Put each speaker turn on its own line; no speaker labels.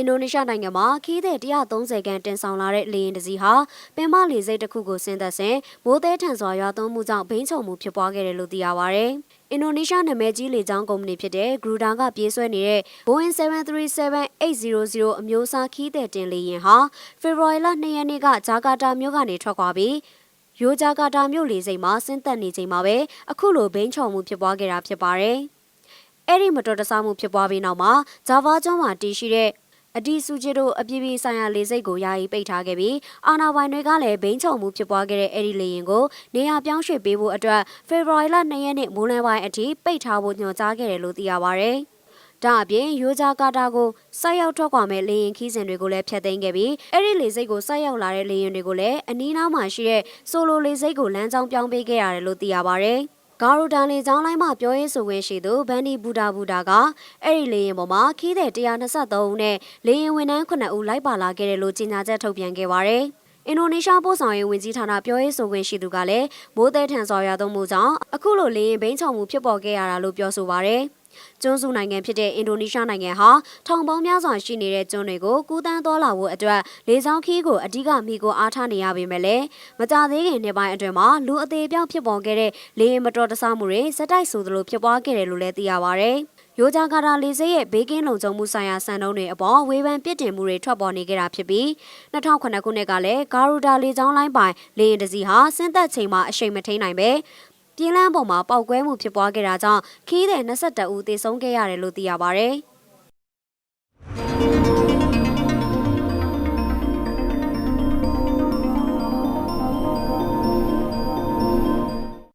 င်ဒိုနီးရှားနိုင်ငံမှာခီးတဲ့130ခန်းတင်ဆောင်လာတဲ့လေယာဉ်တစ်စီးဟာပင်မလေဆိပ်တစ်ခုကိုဆင်းသက်စဉ်မိုးသေးထန်စွာရွာသွန်းမှုကြောင့်ဘိန်းချုံမှုဖြစ်ပွားခဲ့တယ်လို့သိရပါဗျ။အင်ဒိုနီးရှားနာမည်ကြီးလေကြောင်းကုမ္ပဏီဖြစ်တဲ့ Garuda ကပြေးဆွဲနေတဲ့ Boeing 737-800အမျိုးအစားခီးတဲ့တင်လေယာဉ်ဟာဖေဖော်ဝါရီလ2ရက်နေ့ကဂျာကာတာမြို့ကနေထွက်ခွာပြီးယိုဂျာကာတာမြို့လေဆိပ်မှာဆင်းသက်နေချိန်မှာပဲအခုလိုဘိန်းချုံမှုဖြစ်ပွားခဲ့တာဖြစ်ပါတယ်။အဲ့ဒီမတော်တဆမှုဖြစ်ပွားပြီးနောက်မှာဂျာဗာကျွန်းမှာတည်ရှိတဲ့ အဒီဆူဂျီတို့အပြည်ပြည်ဆိုင်ရာလေဆိပ်ကိုယာယီပိတ်ထားခဲ့ပြီးအာနာပိုင်တွေကလည်းဘိန်းချုံမှုဖြစ်ပွားခဲ့တဲ့အဲ့ဒီလေယာဉ်ကိုနေရာပြောင်းရွှေ့ပေးဖို့အတွက်ဖေဖော်ဝါရီလ2ရက်နေ့မိုးလယ်ပိုင်းအထိပိတ်ထားဖို့ညွှန်ကြားခဲ့တယ်လို့သိရပါဗျ။ဒါအပြင်ရိုဂျာကာတာကိုစိုက်ရောက်ထွက်ခွာမဲ့လေယာဉ်ခီးစဉ်တွေကိုလည်းဖျက်သိမ်းခဲ့ပြီးအဲ့ဒီလေဆိပ်ကိုစိုက်ရောက်လာတဲ့လေယာဉ်တွေကိုလည်းအနီးနားမှာရှိတဲ့ဆိုလိုလေဆိပ်ကိုလမ်းကြောင်းပြောင်းပေးခဲ့ရတယ်လို့သိရပါဗျ။ ဂါရူဒန်လေကျောင်းလိုင်းမှာပြောရေးဆိုခွင့်ရှိသူဗန်ဒီဘူဒါဘူဒါကအဲ့ဒီလေရင်ပေါ်မှာခီးတဲ့123ဦးနဲ့လေရင်ဝန်ထမ်း9ဦးလိုက်ပါလာခဲ့တယ်လို့ကြေညာချက်ထုတ်ပြန်ခဲ့ပါတယ်။အင်ဒိုနီးရှားပို့ဆောင်ရေးဝန်ကြီးဌာနပြောရေးဆိုခွင့်ရှိသူကလည်းမိုးသည်ထန်စွာရွာသွန်းမှုကြောင့်အခုလိုလေရင်ဘိန်းချုံမှုဖြစ်ပေါ်ခဲ့ရတာလို့ပြောဆိုပါရယ်။ ကျွန်းစုနိုင်ငံဖြစ်တဲ့အင်ဒိုနီးရှားနိုင်ငံဟာထောင်ပေါင်းများစွာရှိနေတဲ့ကျွန်းတွေကိုကူးတန်းသွားလာဖို့အတွက်လေကြောင်းခီးကိုအဓိကမိကိုအားထားနေရပေမဲ့လည်းမကြသေးခင်နှစ်ပိုင်းအတွင်းမှာလူအသေးပြောက်ဖြစ်ပေါ်ခဲ့တဲ့လေရင်မတော်တဆမှုတွေစက်တိုက်ဆိုသလိုဖြစ်ပွားခဲ့တယ်လို့လည်းသိရပါဗျ။ရိုဂျာကာတာလေဆိပ်ရဲ့ဘေးကင်းလုံခြုံမှုဆိုင်ရာစံနှုန်းတွေအပေါ်ဝေဖန်ပြစ်တင်မှုတွေထွက်ပေါ်နေကြတာဖြစ်ပြီး2009ခုနှစ်ကလည်းဂါရူဒါလေကြောင်းလိုင်းပိုင်လေရင်တစ်စီးဟာဆင်းသက်ချိန်မှာအရှိန်မထိန်နိုင်ပဲ ပြင်းလန်းပေါ်မှာပောက်ကွဲမှုဖြစ်ပွားခဲ့တာကြောင့်ခီးတဲ့22ဦးသေဆုံးခဲ့ရတယ်လို့သိရပါဗျ။